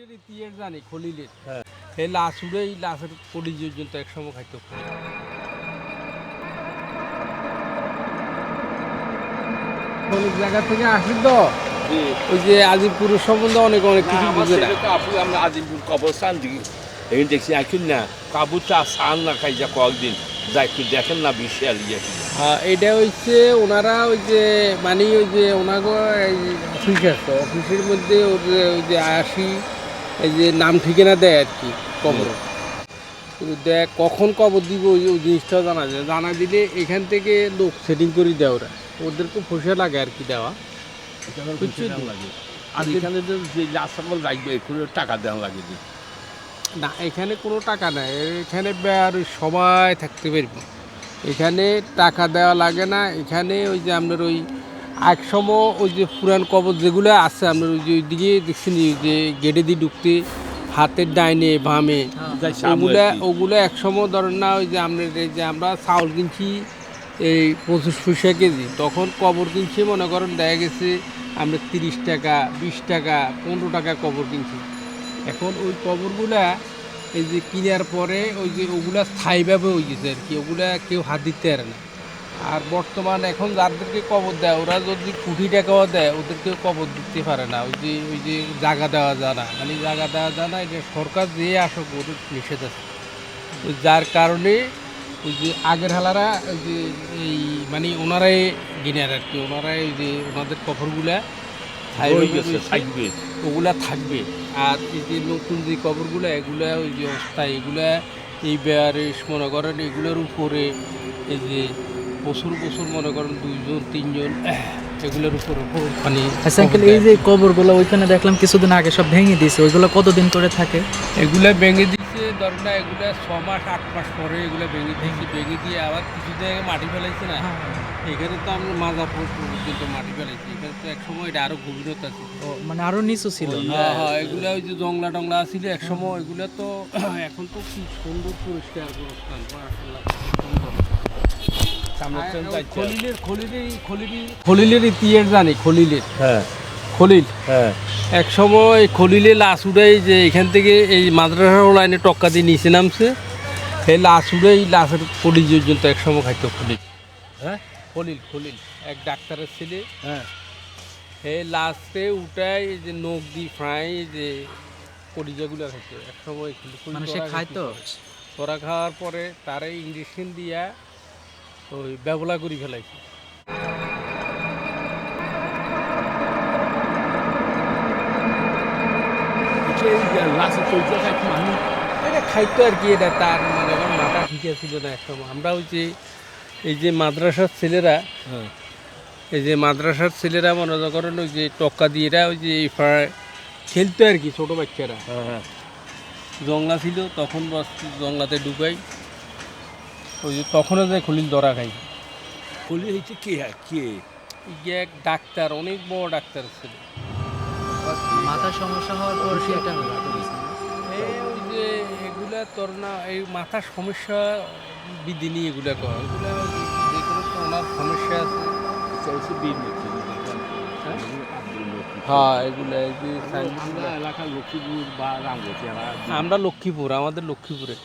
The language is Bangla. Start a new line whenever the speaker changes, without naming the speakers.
খলিলের ইতিহাস জানি খলিলের।
হ্যাঁ।
এই লাশ উড়ে এই লাশের কলি পর্যন্ত একসময় খাইতো। অনেক জায়গা থেকে আসি তো? ওই যে আজিমপুরের সম্বন্ধে অনেক অনেক কিছু বুঝে না।
আপু আমরা আজিমপুর কবরস্থান দিকে এই দেখছি এখন না কাবুটা সান না খাইছে কয়েকদিন। যা একটু দেখেন না বিশাল ইয়ে
হ্যাঁ, এটা হচ্ছে ওনারা ওই যে মানে ওই যে ওনাগো অফিস আছে। অফিসের মধ্যে ওই যে ওই যে আসি এই যে নাম ঠিকানা দেয় আর কি কবর। কিন্তু দেখ কখন কবর দিব ওই জিনিসটাও জানা যায় জানা দিলে এখান থেকে লোক সেটিং করে দেয় ওরা। ওদেরকে পয়সা লাগে আর কি দেওয়া।
লাগে। আর এখানে তো যে সকল লাগবে টাকা দেওয়া লাগে।
না এখানে কোনো টাকা নাই। এখানে আর সবাই থাকতে পারবে। এখানে টাকা দেওয়া লাগে না। এখানে ওই যে আপনার ওই এক সময় ওই যে পুরান কবর যেগুলো আছে আপনার ওই যে ওইদিকে দেখছেন যে গেটে দিয়ে ঢুকতে হাতের ডাইনে বামে ওগুলা ওগুলো এক সময় ধরেন না ওই যে আমরা এই যে আমরা চাউল কিনছি এই পঁচিশ পয়সা কেজি। তখন কবর কিনছি মনে করেন দেখা গেছে আমরা তিরিশ টাকা বিশ টাকা পনেরো টাকা কবর কিনছি। এখন ওই কবরগুলা এই যে কেনার পরে ওই যে ওগুলা স্থায়ীভাবে হয়ে গেছে আর কি ওগুলা কেউ হাত দিতে পারে না। আর বর্তমান এখন যাদেরকে কবর দেয় ওরা যদি কোটি টাকাও দেয় ওদেরকেও কবর দিতে পারে না। ওই যে ওই যে জায়গা দেওয়া যায় না। মানে জায়গা দেওয়া যায় না এটা সরকার যে আসুক ওদের নিষেধ আছে। তো যার কারণে ওই যে আগের হালারা ওই যে এই মানে ওনারাই গিনার আর কি। ওনারাই ওই যে ওনাদের কবরগুলা।
থাকবে।
ওগুলা থাকবে। আর এই যে নতুন যে কবরগুলো এগুলা ওই যে অবস্থায় এগুলা এই বেয়ারিশ মনে করেন এগুলোর উপরে এই যে প্রচুর প্রচুর মনে করেন দুইজন তিনজন এগুলোর উপর মানে
আচ্ছা আঙ্কেল এই যে কবরগুলো ওইখানে দেখলাম কিছুদিন আগে সব ভেঙে দিয়েছে ওইগুলো কতদিন করে থাকে?
এগুলা ভেঙে দিচ্ছে ধরেন না এগুলা ছ মাস আট মাস পরে এগুলা ভেঙে দিয়েছি ভেঙে দিয়ে আবার কিছু জায়গায় মাটি ফেলাইছে না? এখানে তো আমরা মাজা পর্যন্ত মাটি ফেলাইছি এখানে তো এক সময় এটা আরও গভীরতা
ও, মানে আরও নিচু ছিল।
হ্যাঁ হ্যাঁ এগুলা ওই যে জংলা টংলা ছিল এক সময় এগুলা তো এখন তো কি সুন্দর পরিষ্কার পরিষ্কার মাশাআল্লাহ, সুন্দর।
সামনে
আর
ট্রেন
ওই
যাচ্ছে।
খলিলের খলিলের খলিলের খলিলের ইতিহাস জানি খলিলের।
হ্যাঁ।
খলিল।
হ্যাঁ।
এক সময় খলিলে লাশ উড়াই যে এখান থেকে এই মাদ্রাসার লাইনে টক্কা দিয়ে নিচে নামছে সেই লাশ উড়াই লাশের কলি পর্যন্ত এক সময় খাইতো খলিল।
হ্যাঁ?
খলিল খলিল এক ডাক্তারের ছেলে।
হ্যাঁ।
এই লাস্টে উঠাই যে নখ দি ফ্রাই যে কলিজাগুলো খাইতো। এক সময়
মানে সে
তোরা
খায়
তোরা খাওয়ার পরে তারে ইঞ্জেকশন দিয়া ওই ব্যবলা করে ফেলাইছে। এটা খাইতো আর কি এটা তার মানে আমার মাথা ঠিক ছিল না এক সময়। আমরা ওই যে এই যে মাদ্রাসার ছেলেরা
হ্যাঁ।
এই যে মাদ্রাসার ছেলেরা মনে করেন ওই যে টক্কা দিয়ে এরা ওই যে খেলতো আর কি ছোটো বাচ্চারা।
হ্যাঁ হ্যাঁ।
জংলা ছিল তখন বাস জংলাতে ঢুকাই। ওই যে তখনও যে খলিল ধরা খাই
কলি হয়েছে কে? কে?
এক ডাক্তার অনেক বড় ডাক্তার ছিল।
মাথার সমস্যা হওয়ার পর সেটা
এই ওই যে এগুলা তোর না এই মাথার সমস্যা বিধি নিয়ে এগুলা কর এগুলা যে কোনো ওনার সমস্যা আছে। হ্যাঁ? হ্যাঁ এগুলা যে
আমরা এলাকার লক্ষ্মীপুর বা রামগতি
আমরা লক্ষ্মীপুর আমাদের লক্ষ্মীপুরে।